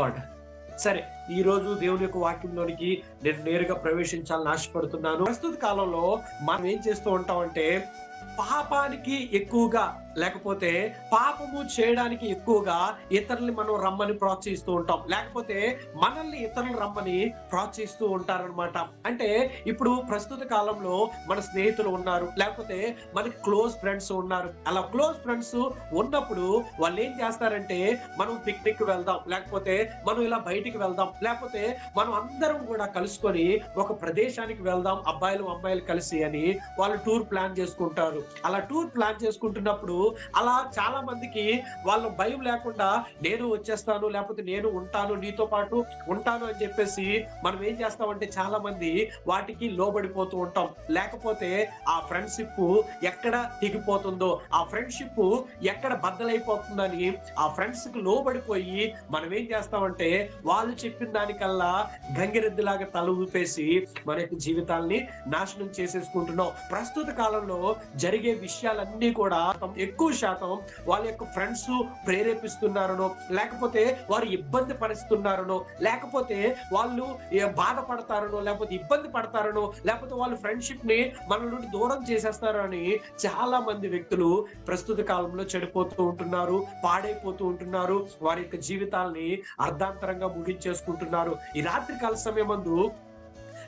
Lord. సరే ఈ రోజు దేవుని యొక్క వాక్యంలోనికి నేను నేరుగా ప్రవేశించాలని ఆశపడుతున్నాను. ప్రస్తుత కాలంలో మనం ఏం చేస్తూ ఉంటామంటే పాపానికి ఎక్కువగా లేకపోతే పాపము చేయడానికి ఎక్కువగా ఇతరుల్ని మనం రమ్మని ప్రోత్సహిస్తూ ఉంటాం. లేకపోతే మనల్ని ఇతరులు రమ్మని ప్రోత్సహిస్తూ ఉంటారనమాట అంటే ఇప్పుడు ప్రస్తుత కాలంలో మన స్నేహితులు ఉన్నారు. లేకపోతే మనకి క్లోజ్ ఫ్రెండ్స్ ఉన్నారు. అలా క్లోజ్ ఫ్రెండ్స్ ఉన్నప్పుడు వాళ్ళు ఏం చేస్తారంటే మనం పిక్నిక్ వెళ్దాం. లేకపోతే మనం ఇలా బయటికి వెళ్దాం. లేకపోతే మనం అందరం కూడా కలుసుకొని ఒక ప్రదేశానికి వెళ్దాం. అబ్బాయిలు అమ్మాయిలు కలిసి అని వాళ్ళు టూర్ ప్లాన్ చేసుకుంటారు. అలా టూర్ ప్లాన్ చేసుకుంటున్నప్పుడు అలా చాలా మందికి వాళ్ళ భయం లేకుండా నేను వచ్చేస్తాను లేకపోతే నేను ఉంటాను నీతో పాటు ఉంటాను అని చెప్పేసి మనం ఏం చేస్తామంటే చాలా మంది వాటికి లోబడిపోతూ ఉంటాం. లేకపోతే ఆ ఫ్రెండ్షిప్ ఎక్కడ తెగిపోతుందో ఆ ఫ్రెండ్షిప్ ఎక్కడ బద్దలైపోతుందని ఆ ఫ్రెండ్స్కి లోబడిపోయి మనం ఏం చేస్తామంటే వాళ్ళు చెప్పిన దానికల్లా గంగిరెద్దులాగా తల ఊపేసి మన యొక్క జీవితాల్ని నాశనం చేసేసుకుంటున్నాం. ప్రస్తుత కాలంలో జరిగే విషయాలన్నీ కూడా ఎక్కువ శాతం వాళ్ళ యొక్క ఫ్రెండ్స్ ప్రేరేపిస్తున్నారనో లేకపోతే వారు ఇబ్బంది పరుస్తున్నారనో లేకపోతే వాళ్ళు బాధపడతారనో లేకపోతే ఇబ్బంది పడతారనో లేకపోతే వాళ్ళ ఫ్రెండ్షిప్ని మన నుండి దూరం చేసేస్తారని అని చాలా మంది వ్యక్తులు ప్రస్తుత కాలంలో చెడిపోతూ ఉంటున్నారు పాడైపోతూ ఉంటున్నారు వారి యొక్క జీవితాల్ని అర్ధాంతరంగా ముగించేసుకుంటున్నారు. ఈ రాత్రి కాల సమయమందు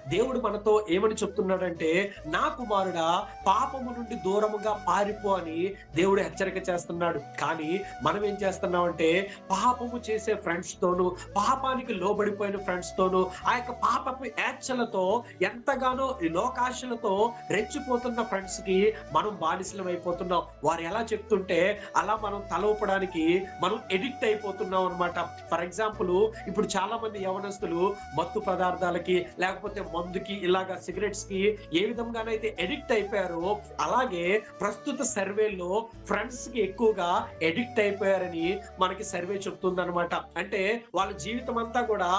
దేవుడు మనతో ఏమని చెప్తున్నాడంటే నా కుమారుడా పాపము నుండి దూరముగా పారిపో అని దేవుడు హెచ్చరిక చేస్తున్నాడు. కానీ మనం ఏం చేస్తున్నామంటే పాపము చేసే ఫ్రెండ్స్ తోను పాపానికి లోబడిపోయిన ఫ్రెండ్స్ తోను ఆ యొక్క పాపపు యాచలతో ఎంతగానో లోకాశలతో రెచ్చిపోతున్న ఫ్రెండ్స్కి మనం బానిసలం అయిపోతున్నాం. వారు ఎలా చెప్తుంటే అలా మనం తలవపడానికి మనం ఎడిక్ట్ అయిపోతున్నాం అనమాట ఫర్ ఎగ్జాంపుల్ ఇప్పుడు చాలా మంది యవనస్తులు మత్తు పదార్థాలకి లేకపోతే మందుకి ఇలాగా సిగరెట్స్కి ఏ విధంగానైతే ఎడిక్ట్ అయిపోయారో అలాగే ప్రస్తుత సర్వేలో ఫ్రెండ్స్కి ఎక్కువగా ఎడిక్ట్ అయిపోయారని మనకి సర్వే చెప్తుంది అంటే వాళ్ళ జీవితం అంతా కూడా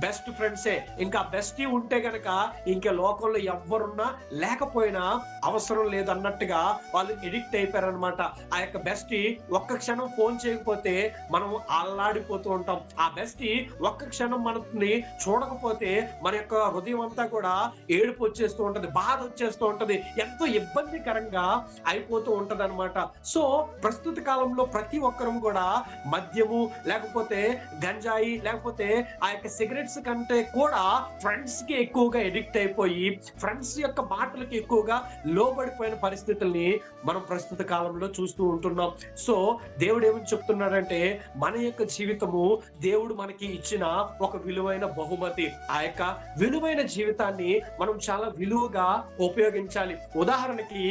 బెస్ట్ ఫ్రెండ్సే. ఇంకా బెస్టీ ఉంటే గనక ఇంకా లోకంలో ఎవ్వరున్నా లేకపోయినా అవసరం లేదన్నట్టుగా వాళ్ళు ఎడిక్ట్ అయిపోయారనమాట ఆ యొక్క బెస్టీ ఒక్క క్షణం ఫోన్ చేయకపోతే మనం అల్లాడిపోతూ ఉంటాం. ఆ బెస్టీ ఒక్క క్షణం మనని చూడకపోతే మన యొక్క హృదయం అంతా కూడా ఏడుపు వచ్చేస్తూ ఉంటది బాధ వచ్చేస్తూ ఉంటది ఎంతో ఇబ్బందికరంగా అయిపోతూ ఉంటది అనమాట సో ప్రస్తుత కాలంలో ప్రతి ఒక్కరం కూడా మద్యము లేకపోతే గంజాయి లేకపోతే ఆ యొక్క సిగరెట్స్ కంటే కూడా ఫ్రెండ్స్కి ఎక్కువగా ఎడిక్ట్ అయిపోయి ఫ్రెండ్స్ యొక్క మాటలకి ఎక్కువగా లోబడిపోయిన పరిస్థితుల్ని మనం ప్రస్తుత కాలంలో చూస్తూ ఉంటున్నాం. సో దేవుడు ఏమని చెప్తున్నాడంటే మన యొక్క జీవితము దేవుడు మనకి ఇచ్చిన ఒక విలువైన బహుమతి ఆ యొక్క విలువైన జీవితం జీవితాన్ని మనం చాలా విలువగా ఉపయోగించాలి. ఉదాహరణకి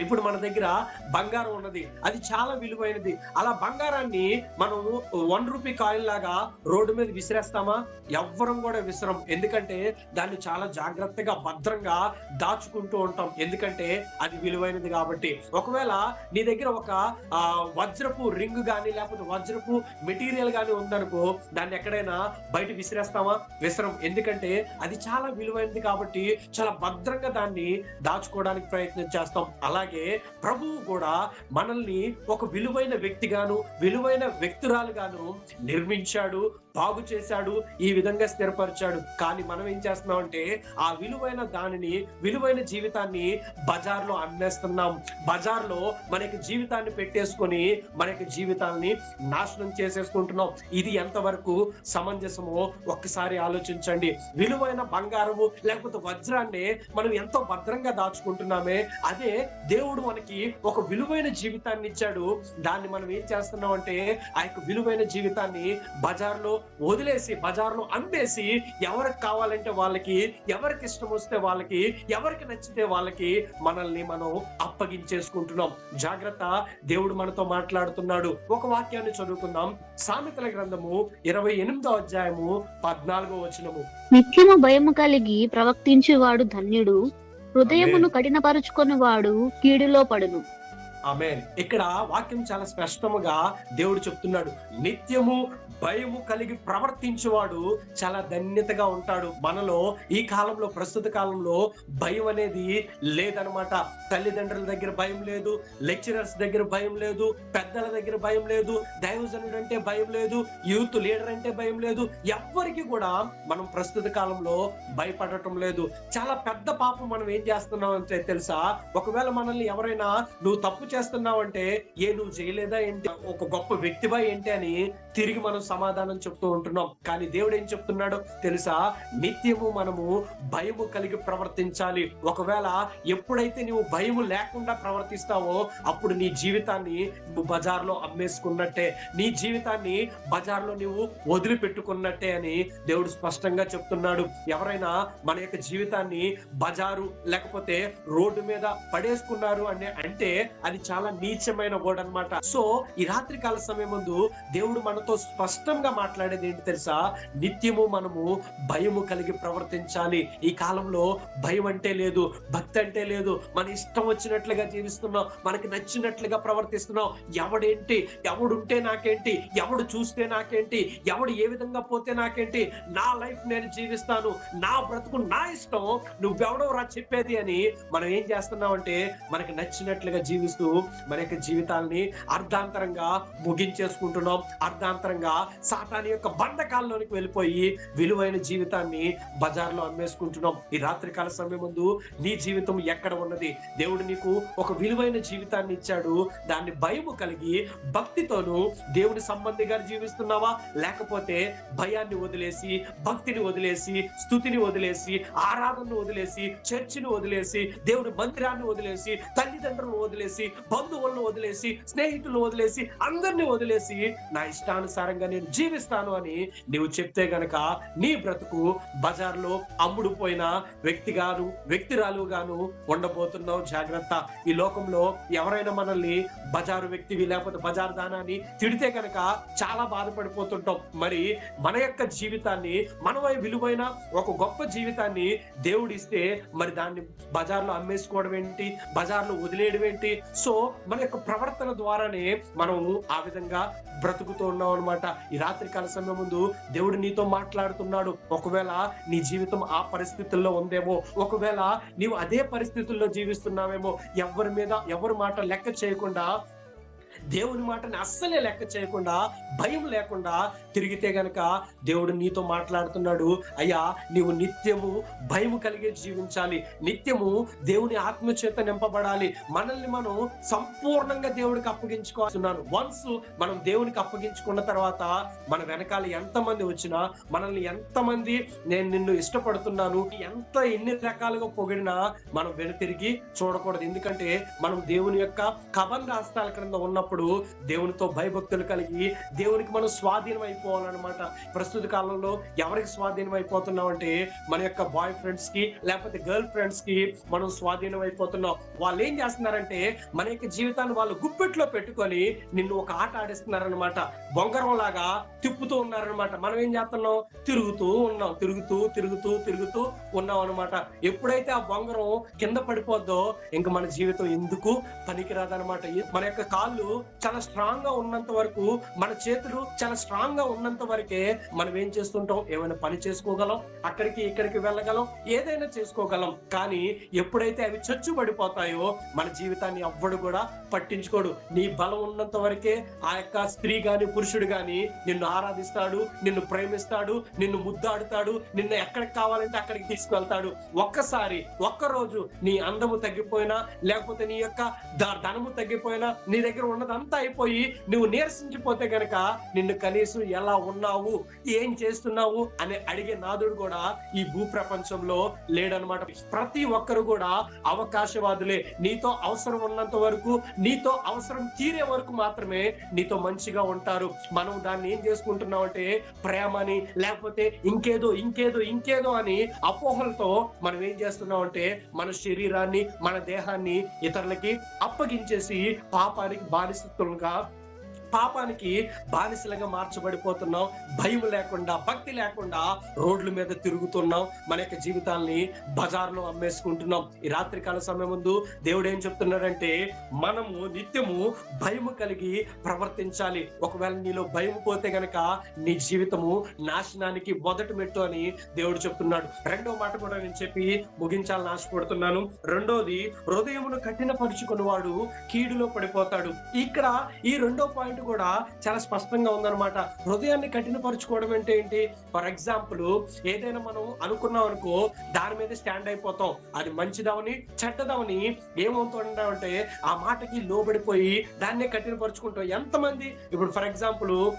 ఇప్పుడు మన దగ్గర బంగారం ఉన్నది. అది చాలా విలువైనది. అలా బంగారాన్ని మనం వన్ రూపీ కాయిన్ లాగా రోడ్డు మీద విసిరేస్తామా? ఎవ్వరం కూడా విసరం. ఎందుకంటే దాన్ని చాలా జాగ్రత్తగా భద్రంగా దాచుకుంటూ ఉంటాం. ఎందుకంటే అది విలువైనది కాబట్టి. ఒకవేళ నీ దగ్గర ఒక వజ్రపు రింగ్ కానీ లేకపోతే వజ్రపు మెటీరియల్ కానీ ఉందనుకో దాన్ని ఎక్కడైనా బయట విసిరేస్తామా? విసరం. ఎందుకంటే అది చాలా విలువైనది కాబట్టి చాలా భద్రంగా దాన్ని దాచుకోవడానికి ప్రయత్నం చేస్తాం. అలా అలాగే ప్రభువు కూడా మనల్ని ఒక విలువైన వ్యక్తిగాను విలువైన వ్యక్తురాలుగాను నిర్మించాడు బాగు చేశాడు ఈ విధంగా స్థిరపరిచాడు. కానీ మనం ఏం చేస్తున్నామంటే ఆ విలువైన దానిని విలువైన జీవితాన్ని బజార్లో అమ్మేస్తున్నాం. బజార్లో మనకి జీవితాన్ని పెట్టేసుకొని మనకి జీవితాన్ని నాశనం చేసేసుకుంటున్నాం. ఇది ఎంతవరకు సమంజసమో ఒక్కసారి ఆలోచించండి. విలువైన బంగారము లేకపోతే వజ్రాన్ని మనం ఎంతో భద్రంగా దాచుకుంటున్నామే. అదే దేవుడు మనకి ఒక విలువైన జీవితాన్ని ఇచ్చాడు. దాన్ని మనం ఏం చేస్తున్నాం అంటే ఆ యొక్క విలువైన జీవితాన్ని బజార్లో వదిలేసి బజార్లో అమ్మేసి ఎవరికి కావాలంటే వాళ్ళకి ఎవరికి ఇష్టం వస్తే వాళ్ళకి ఎవరికి నచ్చితే వాళ్ళకి మనల్ని మనం అప్పగించేసుకుంటున్నాం. జాగ్రత్త దేవుడు మనతో మాట్లాడుతున్నాడు. ఒక వాక్యాన్ని చదువుకుందాం. సామెతల గ్రంథము ఇరవై ఎనిమిదో అధ్యాయము పద్నాలుగో వచనము. నిత్యము భయము కలిగి ప్రవర్తించేవాడు ధన్యుడు. హృదయమును కఠినపరుచుకొని వాడు కీడులో పడును. ఆమె ఇక్కడ వాక్యం చాలా స్పష్టముగా దేవుడు చెప్తున్నాడు. నిత్యము భయము కలిగి ప్రవర్తించేవాడు చాలా ధన్యతగా ఉంటాడు. మనలో ఈ కాలంలో ప్రస్తుత కాలంలో భయం అనేది లేదనమాట తల్లిదండ్రుల దగ్గర భయం లేదు లెక్చరర్స్ దగ్గర భయం లేదు పెద్దల దగ్గర భయం లేదు దైవజనుడు అంటే భయం లేదు యూత్ లీడర్ అంటే భయం లేదు. ఎవ్వరికి కూడా మనం ప్రస్తుత కాలంలో భయపడటం లేదు. చాలా పెద్ద పాపం మనం ఏం చేస్తున్నాం అంటే తెలుసా? ఒకవేళ మనల్ని ఎవరైనా నువ్వు తప్పు చేస్తున్నావు అంటే ఏ నువ్వు చేయలేదా ఏంటి? ఒక గొప్ప వ్యక్తివా ఏంటి అని తిరిగి మనం సమాధానం చెప్తూ ఉంటున్నాం. కానీ దేవుడు ఏం చెప్తున్నాడో తెలుసా? నిత్యము మనము భయము కలిగి ప్రవర్తించాలి. ఒకవేళ ఎప్పుడైతే నువ్వు భయము లేకుండా ప్రవర్తిస్తావో అప్పుడు నీ జీవితాన్ని నువ్వు బజార్లో అమ్మేసుకున్నట్టే. నీ జీవితాన్ని బజార్లో నువ్వు వదిలిపెట్టుకున్నట్టే అని దేవుడు స్పష్టంగా చెప్తున్నాడు. ఎవరైనా మన యొక్క జీవితాన్ని బజారు లేకపోతే రోడ్డు మీద పడేసుకున్నారు అని అంటే అది చాలా నీచమైన వర్డ్ అనమాట సో ఈ రాత్రి కాల సమయం ముందు దేవుడు మనతో స్పష్టంగా మాట్లాడేది ఏంటి తెలుసా? నిత్యము మనము భయము కలిగి ప్రవర్తించాలి. ఈ కాలంలో భయం అంటే లేదు భక్తి అంటే లేదు. మన ఇష్టం వచ్చినట్లుగా జీవిస్తున్నాం మనకి నచ్చినట్లుగా ప్రవర్తిస్తున్నాం. ఎవడేంటి? ఎవడుంటే నాకేంటి? ఎవడు చూస్తే నాకేంటి? ఎవడు ఏ విధంగా పోతే నాకేంటి? నా లైఫ్ నేను జీవిస్తాను. నా బ్రతుకు నా ఇష్టం. నువ్వెవడో రా చెప్పేది అని మనం ఏం చేస్తున్నాం అంటే మనకి నచ్చినట్లుగా జీవిస్తూ మన యొక్క జీవితాల్ని అర్ధాంతరంగా ముగించేసుకుంటున్నాం అర్ధాంతరంగా సాతాని యొక్క బంధకాల్లోనికి వెళ్ళిపోయి విలువైన జీవితాన్ని బజార్లో అమ్మేసుకుంటున్నాం ఈ రాత్రికాల సమయం ముందు నీ జీవితం ఎక్కడ ఉన్నది? దేవుడు నీకు ఒక విలువైన జీవితాన్ని ఇచ్చాడు. దాన్ని భయము కలిగి భక్తితోను దేవుని సంబంధిగా జీవిస్తున్నావా? లేకపోతే భయాన్ని వదిలేసి భక్తిని వదిలేసి స్థుతిని వదిలేసి ఆరాధనను వదిలేసి చర్చిని వదిలేసి దేవుని మందిరాన్ని వదిలేసి తల్లిదండ్రులను వదిలేసి బంధువులను వదిలేసి స్నేహితులను వదిలేసి అందరిని వదిలేసి నా ఇష్టానుసారంగా నేను జీవిస్తాను అని నీవు చెప్తే గనక నీ బ్రతుకు బజార్లో అమ్ముడుపోయిన వ్యక్తిగాను వ్యక్తిరాలుగాను ఉండబోతున్నావు. జాగ్రత్త. ఈ లోకంలో ఎవరైనా మనల్ని బజారు వ్యక్తివి లేకపోతే బజారు దానాన్ని తిడితే గనక చాలా బాధపడిపోతుంటాం. మరి మన యొక్క జీవితాన్ని మనమై విలువైన ఒక గొప్ప జీవితాన్ని దేవుడిస్తే మరి దాన్ని బజార్లో అమ్మేసుకోవడం ఏంటి? బజార్లో వదిలేయడం ఏంటి? సో మన యొక్క ప్రవర్తన ద్వారానే మనము ఆ విధంగా బ్రతుకుతూ ఉన్నాం అనమాట ఈ రాత్రి కాల సమయం ముందు దేవుడు నీతో మాట్లాడుతున్నాడు. ఒకవేళ నీ జీవితం ఆ పరిస్థితుల్లో ఉందేమో ఒకవేళ నీవు అదే పరిస్థితుల్లో జీవిస్తున్నావేమో ఎవరి మీద ఎవరి మాట లెక్క చేయకుండా దేవుని మాటని అస్సలే లెక్క చేయకుండా భయం లేకుండా తిరిగితే గనక దేవుడు నీతో మాట్లాడుతున్నాడు అయ్యా నీవు నిత్యము భయము కలిగే జీవించాలి. నిత్యము దేవుని ఆత్మ చేత నింపబడాలి. మనల్ని మనం సంపూర్ణంగా దేవుడికి అప్పగించుకోవాల్సిన్నాను. వన్స్ మనం దేవునికి అప్పగించుకున్న తర్వాత మన వెనకాల ఎంతమంది వచ్చినా మనల్ని ఎంతమంది నేను నిన్ను ఇష్టపడుతున్నాను ఎంత ఎన్ని రకాలుగా పొగిడినా మనం వెనుతిరిగి చూడకూడదు. ఎందుకంటే మనం దేవుని యొక్క కబంధ హస్తాల క్రింద ఉన్నప్పుడు దేవునితో భయభక్తులు కలిగి దేవునికి మనం స్వాధీనం అయిపోవాలన్నమాట ప్రస్తుత కాలంలో ఎవరికి స్వాధీనం అయిపోతున్నాం అంటే మన యొక్క బాయ్ ఫ్రెండ్స్కి లేకపోతే గర్ల్ ఫ్రెండ్స్కి మనం స్వాధీనం అయిపోతున్నాం వాళ్ళు ఏం చేస్తున్నారంటే మన యొక్క జీవితాన్ని వాళ్ళు గుప్పెట్లో పెట్టుకొని నిన్ను ఒక ఆట ఆడిస్తున్నారనమాట బొంగరం లాగా తిప్పుతూ ఉన్నారనమాట మనం ఏం చేస్తున్నాం? తిరుగుతూ ఉన్నాం. తిరుగుతూ తిరుగుతూ తిరుగుతూ ఉన్నాం అనమాట ఎప్పుడైతే ఆ బొంగరం కింద పడిపోద్దో ఇంకా మన జీవితం ఎందుకు పనికిరాదనమాట మన యొక్క కాళ్ళు చాలా స్ట్రాంగ్గా ఉన్నంత వరకు మన చేతులు చాలా స్ట్రాంగ్గా ఉన్నంత వరకే మనం ఏం చేస్తుంటాం? ఏమైనా పని చేసుకోగలం? అక్కడికి ఇక్కడికి వెళ్ళగలం? ఏదైనా చేసుకోగలం. కానీ ఎప్పుడైతే అవి చచ్చు పడిపోతాయో మన జీవితాన్ని ఎవ్వడు కూడా పట్టించుకోడు. నీ బలం ఉన్నంత వరకే ఆ యొక్క స్త్రీ గాని పురుషుడు గాని నిన్ను ఆరాధిస్తాడు నిన్ను ప్రేమిస్తాడు నిన్ను ముద్దాడుతాడు నిన్ను ఎక్కడికి కావాలంటే అక్కడికి తీసుకువెళ్తాడు. ఒక్కసారి ఒక్క రోజు నీ అందము తగ్గిపోయినా లేకపోతే నీ యొక్క ధనము తగ్గిపోయినా నీ దగ్గర అంతా అయిపోయి నువ్వు నీరసించిపోతే గనక నిన్ను కనీసం ఎలా ఉన్నావు ఏం చేస్తున్నావు అని అడిగే నాదుడు కూడా ఈ భూ ప్రపంచంలో లేడనమాట ప్రతి ఒక్కరు కూడా అవకాశవాదులే. నీతో అవసరం ఉన్నంత వరకు నీతో అవసరం తీరే వరకు మాత్రమే నీతో మంచిగా ఉంటారు. మనం దాన్ని ఏం చేసుకుంటున్నాం అంటే ప్రేమని లేకపోతే ఇంకేదో ఇంకేదో ఇంకేదో అని అపోహలతో మనం ఏం చేస్తున్నాం అంటే మన శరీరాన్ని మన దేహాన్ని ఇతరులకి అప్పగించేసి పాపానికి tanto, se పాపానికి బానిసలుగా మార్చబడిపోతున్నాం. భయం లేకుండా భక్తి లేకుండా రోడ్ల మీద తిరుగుతున్నాం. మన యొక్క జీవితాల్ని బజార్లో అమ్మేసుకుంటున్నాం. ఈ రాత్రికాల సమయం ముందు దేవుడు ఏం చెప్తున్నాడంటే మనము నిత్యము భయము కలిగి ప్రవర్తించాలి. ఒకవేళ నీలో భయం పోతే గనక నీ జీవితము నాశనానికి మొదటి మెట్టు అని దేవుడు చెప్తున్నాడు. రెండో మాట కూడా నేను చెప్పి ముగించాలని ఆశపడుతున్నాను. రెండోది హృదయమును కఠినపరుచుకున్న వాడు కీడులో పడిపోతాడు. ఇక్కడ ఈ రెండో పాయింట్ కూడా చాలా స్పష్టంగా ఉందన్నమాట. హృదయాన్ని కఠినపరుచుకోవడం అంటే ఏంటి? ఫర్ ఎగ్జాంపుల్ ఏదైనా మనం అనుకున్నాం అనుకో దాని మీద స్టాండ్ అయిపోతాం. అది మంచిదవని చెడ్డదవని ఏమవుతుంటామంటే ఆ మాటకి లోబడిపోయి దాన్నే కఠినపరుచుకుంటాం ఎంతమంది? ఇప్పుడు ఫర్ ఎగ్జాంపుల్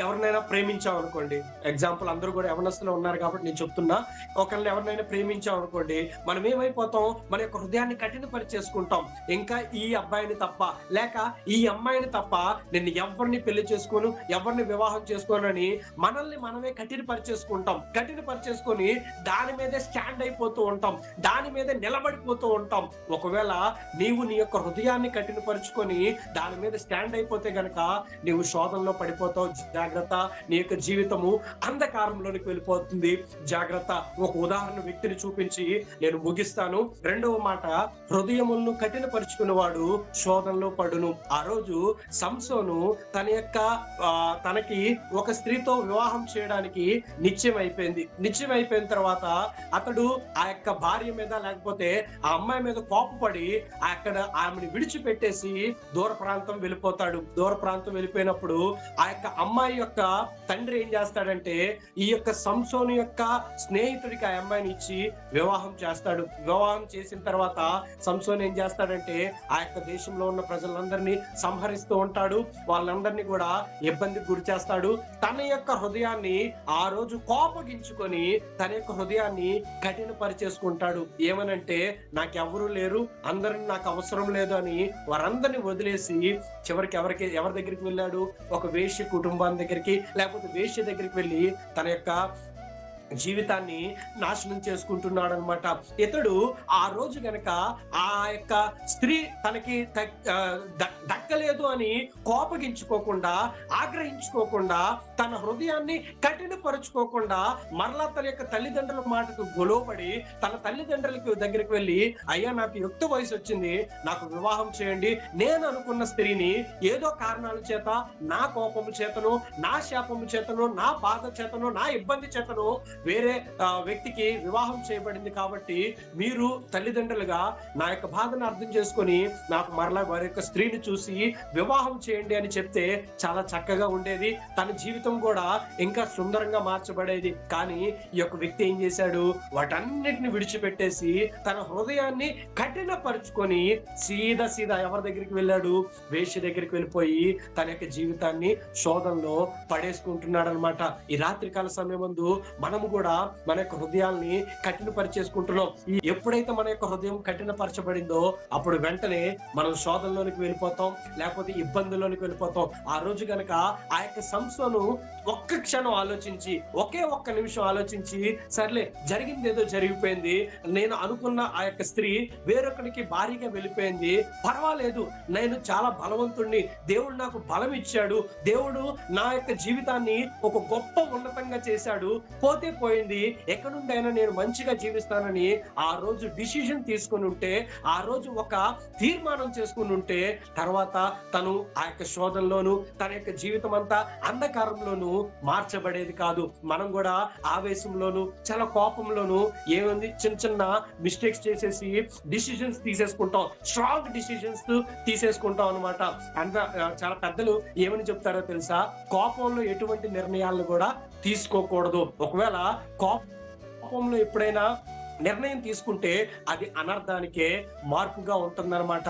ఎవరినైనా ప్రేమించాం అనుకోండి ఎగ్జాంపుల్ అందరూ కూడా యవనస్తులు ఉన్నారు కాబట్టి నేను చెప్తున్నా ఒకరిని ఎవరినైనా ప్రేమించాం అనుకోండి మనం ఏమైపోతాం? మన యొక్క హృదయాన్ని కఠినపరిచేసుకుంటాం. ఇంకా ఈ అబ్బాయిని తప్ప లేక ఈ అమ్మాయిని తప్ప నేను ఎవరిని పెళ్ళి చేసుకోను ఎవరిని వివాహం చేసుకోనని మనల్ని మనమే కఠినపరిచేసుకుంటాం. కఠినపరిచేసుకొని దాని మీదే స్టాండ్ అయిపోతూ ఉంటాం. దాని మీద నిలబడిపోతూ ఉంటాం. ఒకవేళ నీవు నీ యొక్క హృదయాన్ని కఠినపరుచుకొని దాని మీద స్టాండ్ అయిపోతే గనక నీవు శోధనలో పడిపోతావు జాగ్రత్త నీ యొక్క జీవితము అంధకారంలోనికి వెళ్ళిపోతుంది. జాగ్రత్త. ఒక ఉదాహరణ వ్యక్తిని చూపించి నేను ముగిస్తాను. రెండవ మాట హృదయములను కఠినపరుచుకున్నవాడు శోధనలో పడును. ఆ రోజు సంసోను తన యొక్క తనకి ఒక స్త్రీతో వివాహం చేయడానికి నిశ్చయం అయిపోయింది నిశ్చయం అయిపోయిన తర్వాత అతడు ఆ యొక్క భార్య మీద లేకపోతే ఆ అమ్మాయి మీద కోపపడి అక్కడ ఆమెను విడిచిపెట్టేసి దూర ప్రాంతం వెళ్ళిపోతాడు. దూర ప్రాంతం వెళ్ళిపోయినప్పుడు ఆ యొక్క అమ్మాయి యొక్క తండ్రి ఏం చేస్తాడంటే ఈ యొక్క సంసోను యొక్క స్నేహితుడికి ఆ అమ్మాయిని ఇచ్చి వివాహం చేస్తాడు. వివాహం చేసిన తర్వాత సంసోన్ ఏం చేస్తాడంటే ఆ యొక్క దేశంలో ఉన్న ప్రజలందరినీ సంహరిస్తూ ఉంటాడు. వాళ్ళందరినీ కూడా ఇబ్బందికి గురి చేస్తాడు. తన యొక్క హృదయాన్ని ఆ రోజు కోపగించుకొని తన యొక్క హృదయాన్ని కఠినపరిచేసుకుంటాడు. ఏమనంటే నాకెవరూ లేరు అందరిని నాకు అవసరం లేదు అని వారందరిని వదిలేసి చివరికి ఎవరికి ఎవరి దగ్గరికి వెళ్ళాడు? ఒక వేష్య కుటుంబాన్ని దగ్గరికి లేకపోతే వేష్య దగ్గరికి వెళ్ళి తన యొక్క జీవితాన్ని నాశనం చేసుకుంటున్నాడు అనమాట ఇతడు ఆ రోజు గనక ఆ యొక్క స్త్రీ తనకి దక్కలేదు అని కోపగించుకోకుండా ఆగ్రహించుకోకుండా తన హృదయాన్ని కఠినపరుచుకోకుండా మరలా తన యొక్క తల్లిదండ్రుల మాటకు గొలవబడి తన తల్లిదండ్రులకు దగ్గరికి వెళ్ళి అయ్యా నాకు యుక్త వయసు వచ్చింది నాకు వివాహం చేయండి. నేను అనుకున్న స్త్రీని ఏదో కారణాల చేత నా కోపము చేతను నా శాపము చేతను నా బాధ చేతను నా ఇబ్బంది చేతను వేరే వ్యక్తికి వివాహం చేయబడింది కాబట్టి మీరు తల్లిదండ్రులుగా నా యొక్క బాధను అర్థం చేసుకొని నాకు మరలా వారి యొక్క స్త్రీని చూసి వివాహం చేయండి అని చెప్తే చాలా చక్కగా ఉండేది. తన జీవితం కూడా ఇంకా సుందరంగా మార్చబడేది. కానీ ఈ యొక్క వ్యక్తి ఏం చేశాడు? వాటన్నిటిని విడిచిపెట్టేసి తన హృదయాన్ని కఠినపరుచుకొని సీదా సీదా ఎవరి దగ్గరికి వెళ్ళాడు? వేషి దగ్గరికి వెళ్ళిపోయి తన యొక్క జీవితాన్ని శోధనలో పడేసుకుంటున్నాడు అనమాట ఈ రాత్రికాల సమయం ముందు మనము కూడా మన యొక్క హృదయాల్ని కఠినపరిచేసుకుంటున్నాం. ఈ ఎప్పుడైతే మన యొక్క హృదయం కఠినపరచబడిందో అప్పుడు వెంటనే మనం శోధనలోనికి వెళ్ళిపోతాం లేకపోతే ఇబ్బందుల్లోనికి వెళ్ళిపోతాం. ఆ రోజు గనక ఆ యొక్క సంస్థను ఒక్క క్షణం ఆలోచించి ఒకే ఒక్క నిమిషం ఆలోచించి సర్లే జరిగింది ఏదో జరిగిపోయింది నేను అనుకున్న ఆ యొక్క స్త్రీ వేరొకరికి భారీగా వెళ్ళిపోయింది పర్వాలేదు నేను చాలా బలవంతుణ్ణి దేవుడు నాకు బలం ఇచ్చాడు దేవుడు నా యొక్క జీవితాన్ని ఒక గొప్ప ఉన్నతంగా చేశాడు పోతే పోయింది. ఎక్కడుండైనా నేను మంచిగా జీవిస్తానని ఆ రోజు డిసిషన్ తీసుకుని ఉంటే ఆ రోజు ఒక తీర్మానం చేసుకుని ఉంటే తర్వాత తను ఆ యొక్క శోధనలోను తన యొక్క జీవితం అంతా అంధకారంలోను మార్చబడేది కాదు. మనం కూడా ఆవేశంలోను చాలా కోపంలోను ఏముంది చిన్న చిన్న మిస్టేక్స్ చేసేసి డిసిజన్స్ తీసేసుకుంటాం. స్ట్రాంగ్ డిసిజన్స్ తీసేసుకుంటాం అనమాట అంత చాలా పెద్దలు ఏమని చెప్తారో తెలుసా? కోపంలో ఎటువంటి నిర్ణయాలను కూడా తీసుకోకూడదు. ఒకవేళ కోపంలో ఎప్పుడైనా నిర్ణయం తీసుకుంటే అది అనర్థానికే మార్పుగా ఉంటుందన్నమాట.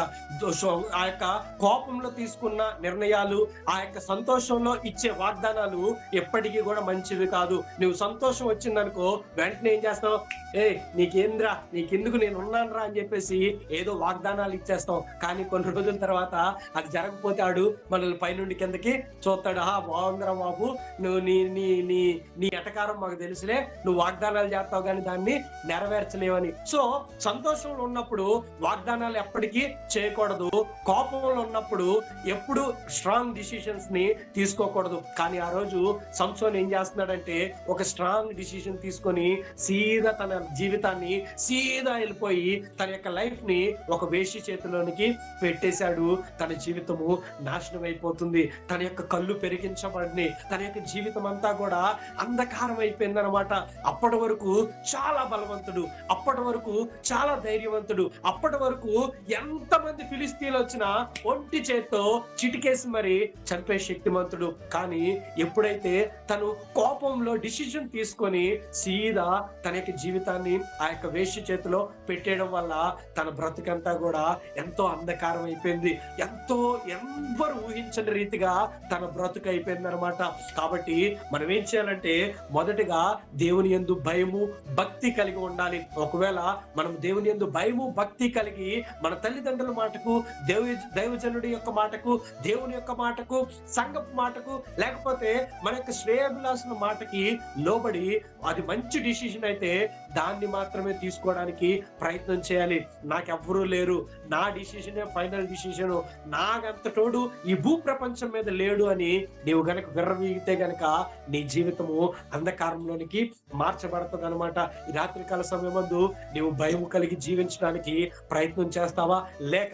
ఆ యొక్క కోపంలో తీసుకున్న నిర్ణయాలు ఆ యొక్క సంతోషంలో ఇచ్చే వాగ్దానాలు ఎప్పటికీ కూడా మంచివి కాదు. నువ్వు సంతోషం వచ్చిందనుకో వెంటనే ఏం చేస్తావు? ఏ నీకేంద్రా? నీకెందుకు నేను ఉన్నానురా అని చెప్పేసి ఏదో వాగ్దానాలు ఇచ్చేస్తాం. కానీ కొన్ని రోజుల తర్వాత అది జరగకపోతే ఆడు మనల్ని పైనుండి కిందకి చూస్తాడు. ఆహా బాగుందిరా బాబు. నువ్వు నీ నీ నీ నీ ఎటకారం మాకు తెలుసులే. నువ్వు వాగ్దానాలు చేస్తావు కానీ దాన్ని నెరవేర్ నెరవేర్చలేవని. సో సంతోషంలో ఉన్నప్పుడు వాగ్దానాలు ఎప్పటికీ చేయకూడదు. కోపంలో ఉన్నప్పుడు ఎప్పుడు స్ట్రాంగ్ డిసిషన్స్ని తీసుకోకూడదు. కానీ ఆ రోజు సంసోన్ ఏం చేస్తున్నాడంటే ఒక స్ట్రాంగ్ డిసిషన్ తీసుకొని సీదా తన జీవితాన్ని సీదా వెళ్ళిపోయి తన యొక్క లైఫ్ని ఒక వేషి చేతిలోనికి పెట్టేశాడు. తన జీవితము నాశనం అయిపోతుంది. తన యొక్క కళ్ళు పెరిగించబడి తన యొక్క జీవితం అంతా కూడా అంధకారం అయిపోయింది అనమాట అప్పటి వరకు చాలా బలవంతుడు అప్పటి వరకు చాలా ధైర్యవంతుడు. అప్పటి వరకు ఎంతమంది ఫిలిస్తీన్లు వచ్చినా ఒంటి చేత్తో చిటికేసి మరి చంపే శక్తిమంతుడు. కానీ ఎప్పుడైతే తను కోపంలో డిసిజన్ తీసుకొని సీదా తన యొక్క జీవితాన్ని ఆ యొక్క వేష్య చేతిలో పెట్టేయడం వల్ల తన బ్రతుకంతా కూడా ఎంతో అంధకారం అయిపోయింది. ఎంతో ఎవ్వరు ఊహించని రీతిగా తన బ్రతుకు అయిపోయింది అనమాట కాబట్టి మనం ఏం చేయాలంటే మొదటగా దేవుని యందు భయము భక్తి కలిగి ఉండాలి. ఒకవేళ మనం దేవుని యందు భయము భక్తి కలిగి మన తల్లిదండ్రుల మాటకు దేవి దైవజనుడి యొక్క మాటకు దేవుని యొక్క మాటకు సంఘపు మాటకు లేకపోతే మన యొక్క శ్రేయభిలాసుల మాటకి లోబడి అది మంచి డిసిషన్ అయితే దాన్ని మాత్రమే తీసుకోవడానికి ప్రయత్నం చేయాలి. నాకెవ్వరూ లేరు. నా డిసిషనే ఫైనల్ డిసిషన్ నాకంతటోడు ఈ భూ ప్రపంచం మీద లేడు అని నీవు గనక విర్రవీగితే గనక నీ జీవితము అంధకారంలోనికి మార్చబడుతుంది అనమాట ఈ రాత్రికాల సమయం మందు నీవు భయం కలిగి జీవించడానికి ప్రయత్నం చేస్తావా? లేక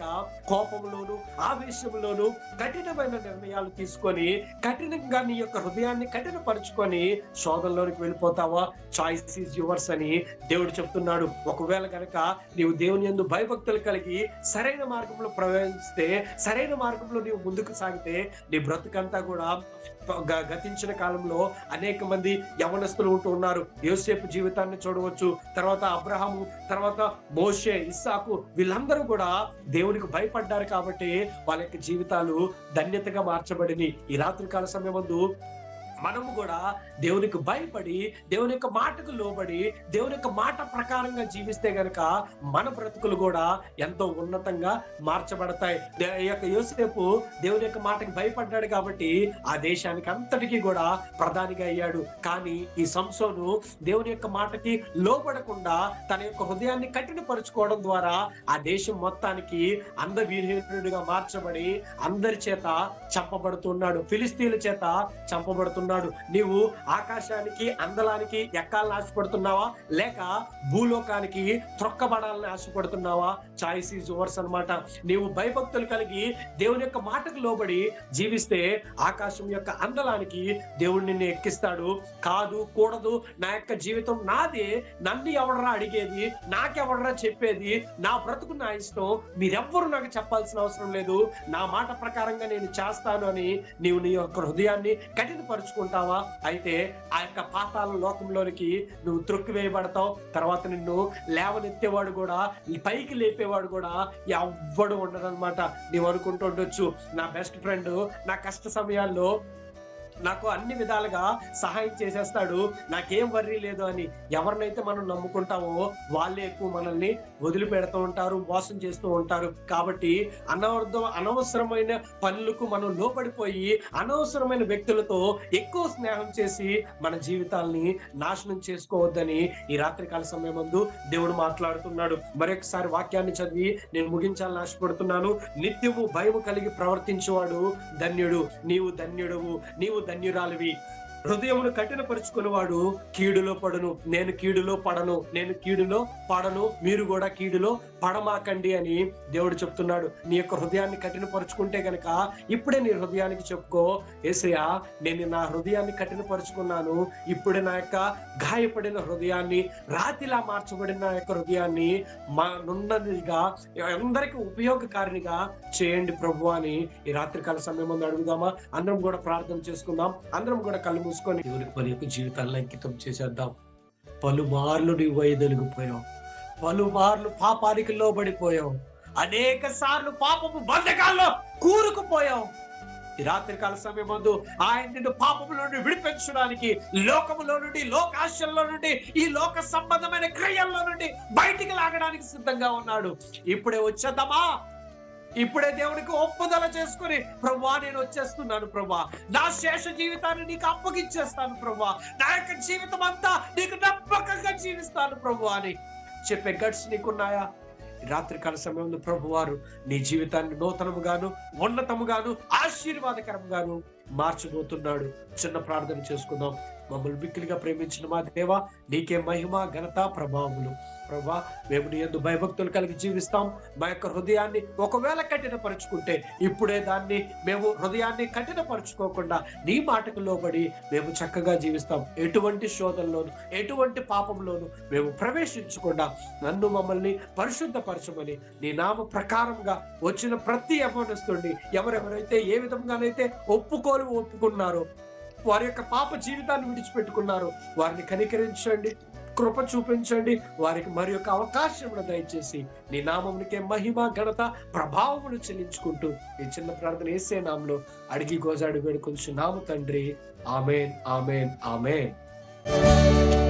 కోపంలోను ఆవేశంలోను కఠినమైన నిర్ణయాలు తీసుకొని కఠినంగా నీ యొక్క హృదయాన్ని కఠినపరుచుకొని శోధంలోనికి వెళ్ళిపోతావా? చాయిస్ ఈజ్ యువర్స్ అని దేవుడు చెప్తున్నాడు ఒకవేళ కనుక నీవు దేవుని యందు భయభక్తులు కలిగి సరైన మార్గంలో ప్రవేశిస్తే సరైన మార్గంలో నీవు ముందుకు సాగితే నీ బ్రతుకంతా కూడా గ- గతించిన కాలంలో అనేక మంది యవనస్తులు ఉంటూ ఉన్నారు. యోసేపు జీవితాన్ని చూడవచ్చు తర్వాత అబ్రహాము తర్వాత మోషే ఇస్సాకు వీళ్ళందరూ కూడా దేవునికి భయపడ్డారు కాబట్టి వాళ్ళ యొక్క జీవితాలు ధన్యతగా మార్చబడిని. ఈ రాత్రికాల సమయం ముందు మనము కూడా దేవునికి భయపడి దేవుని యొక్క మాటకు లోబడి దేవుని యొక్క మాట ప్రకారంగా జీవిస్తే గనక మన బ్రతుకులు కూడా ఎంతో ఉన్నతంగా మార్చబడతాయి. ఈ యొక్క యోసేపు దేవుని యొక్క మాటకి భయపడ్డాడు కాబట్టి ఆ దేశానికి అంతటికీ కూడా ప్రధానిగా అయ్యాడు. కానీ ఈ సంసోను దేవుని యొక్క మాటకి లోబడకుండా తన యొక్క హృదయాన్ని కఠినపరుచుకోవడం ద్వారా ఆ దేశం మొత్తానికి అందవీర్యుడిగా మార్చబడి అందరి చేత చంపబడుతున్నాడు ఫిలిస్తీన్ల చేత చంపబడుతున్నాడు నీవు ఆకాశానికి అందలానికి ఎక్కాలని ఆశపడుతున్నావా? లేక భూలోకానికి త్రొక్కబడాలని ఆశపడుతున్నావా? చాయిస్ ఈజ్ ఓవర్స్ అన్నమాట. నీవు భయభక్తులు కలిగి దేవుని యొక్క మాటకు లోబడి జీవిస్తే ఆకాశం యొక్క అందలానికి దేవుడు నిన్ను ఎక్కిస్తాడు. కాదు కూడదు. నా యొక్క జీవితం నాదే. నన్ను ఎవడరా అడిగేది? నాకెవడరా చెప్పేది? నా బ్రతుకు నా ఇష్టం మీరెవ్వరు నాకు చెప్పాల్సిన అవసరం లేదు. నా మాట ప్రకారంగా నేను చేస్తాను అని నీవు నీ యొక్క హృదయాన్ని కఠినపరుచుకుంటావా అయితే ఆ యొక్క పాతాల లోకంలోనికి నువ్వు త్రొక్కివేయబడతావు. తర్వాత నిన్ను లేవనెత్తేవాడు కూడా పైకి లేపేవాడు కూడా ఎవ్వడు ఉండదన్నమాట నీవు అనుకుంటుండొచ్చు నా బెస్ట్ ఫ్రెండ్ నా కష్ట సమయాల్లో నాకు అన్ని విధాలుగా సహాయం చేసేస్తాడు. నాకేం వర్రీ లేదు అని ఎవరినైతే మనం నమ్ముకుంటామో వాళ్ళే ఎక్కువ మనల్ని వదిలిపెడుతూ ఉంటారు మోసం చేస్తూ ఉంటారు. కాబట్టి అనవర్థం అనవసరమైన పనులకు మనం లోపడిపోయి అనవసరమైన వ్యక్తులతో ఎక్కువ స్నేహం చేసి మన జీవితాల్ని నాశనం చేసుకోవద్దని ఈ రాత్రికాల సమయం ముందు దేవుడు మాట్లాడుతున్నాడు. మరొకసారి వాక్యాన్ని చదివి నేను ముగించాలని ఆశపడుతున్నాను. నిత్యము భయము కలిగి ప్రవర్తించేవాడు ధన్యుడు. నీవు ధన్యుడవు. నీవు ధన్యురాలివి. హృదయమును కఠినపరుచుకునేవాడు కీడులో పడను. నేను కీడులో పడను. నేను కీడులో పడను. మీరు కూడా కీడులో పడమాకండి అని దేవుడు చెప్తున్నాడు. నీ యొక్క హృదయాన్ని కఠినపరుచుకుంటే గనక ఇప్పుడే నీ హృదయానికి చెప్పుకో ఏసయ్యా నేను నా హృదయాన్ని కఠినపరుచుకున్నాను. ఇప్పుడే నా యొక్క గాయపడిన హృదయాన్ని రాతిలా మార్చబడిన నా యొక్క హృదయాన్ని మా నున్నదిగా అందరికీ ఉపయోగకారినిగా చేయండి ప్రభు అని ఈ రాత్రికాల సమయం ముందు అడుగుదామా? అందరం కూడా ప్రార్థన చేసుకుందాం. అందరం కూడా కళ్ళు మూసుకొని దేవునికి మన యొక్క జీవితాలను అంకితం చేసేద్దాం. పలుమార్లు నువ్వు వైదొలిగిపోయావు పలుమార్లు పాపానికి లోబడిపోయావు. అనేక సార్లు పాపము బంధకాల్లో కూరుకుపోయావు. ఈ రాత్రికాల సమయం ముందు ఆయన నిన్ను పాపముల నుండి విడిపించడానికి లోకములో నుండి లోకాశల్లో నుండి ఈ లోక సంబంధమైన క్రియల్లో నుండి బయటికి లాగడానికి సిద్ధంగా ఉన్నాడు. ఇప్పుడే వచ్చేద్దామా? ఇప్పుడే దేవునికి ఒప్పుదల చేసుకుని ప్రభా నేను వచ్చేస్తున్నాను ప్రభా నా శేష జీవితాన్ని నీకు అప్పగిచ్చేస్తాను ప్రభా నా యొక్క జీవితం అంతా నీకు నమ్మకంగా జీవిస్తాను ప్రభు అని చెప్పే గట్స్ నీకున్నాయా? రాత్రికాల సమయంలో ప్రభు వారు నీ జీవితాన్ని నూతనముగాను ఉన్నతముగాను ఆశీర్వాదకరముగాను మార్చబోతున్నాడు. చిన్న ప్రార్థన చేసుకుందాం. మమ్మల్ని మిక్కిలిగా ప్రేమించిన మా దేవ నీకే మహిమ ఘనత ప్రభావములు. ప్రభా మేము నీ ఎందు భయభక్తులు కలిగి జీవిస్తాం. మా యొక్క హృదయాన్ని ఒకవేళ కఠినపరుచుకుంటే ఇప్పుడే దాన్ని మేము హృదయాన్ని కఠినపరుచుకోకుండా నీ మాటకు లోబడి మేము చక్కగా జీవిస్తాం. ఎటువంటి శోధనలోను ఎటువంటి పాపంలోను మేము ప్రవేశించకుండా నన్ను మమ్మల్ని పరిశుద్ధపరచమని నీ నామ ప్రకారంగా వచ్చిన ప్రతి యవనస్తుడిని ఎవరెవరైతే ఏ విధంగానైతే ఒప్పుకోలు ఒప్పుకున్నారో వారి యొక్క పాప జీవితాన్ని విడిచిపెట్టుకున్నారో వారిని కనికరించండి. కృప చూపించండి. వారికి మరి యొక్క అవకాశం దయచేసి నీ నామమునికే మహిమ ఘనత ప్రభావమును చెల్లించుకుంటూ ఈ చిన్న ప్రార్థన వేసే నామలో అడిగి గోజాడి వేడుకొంచు నామ తండ్రి. Amen amen amen.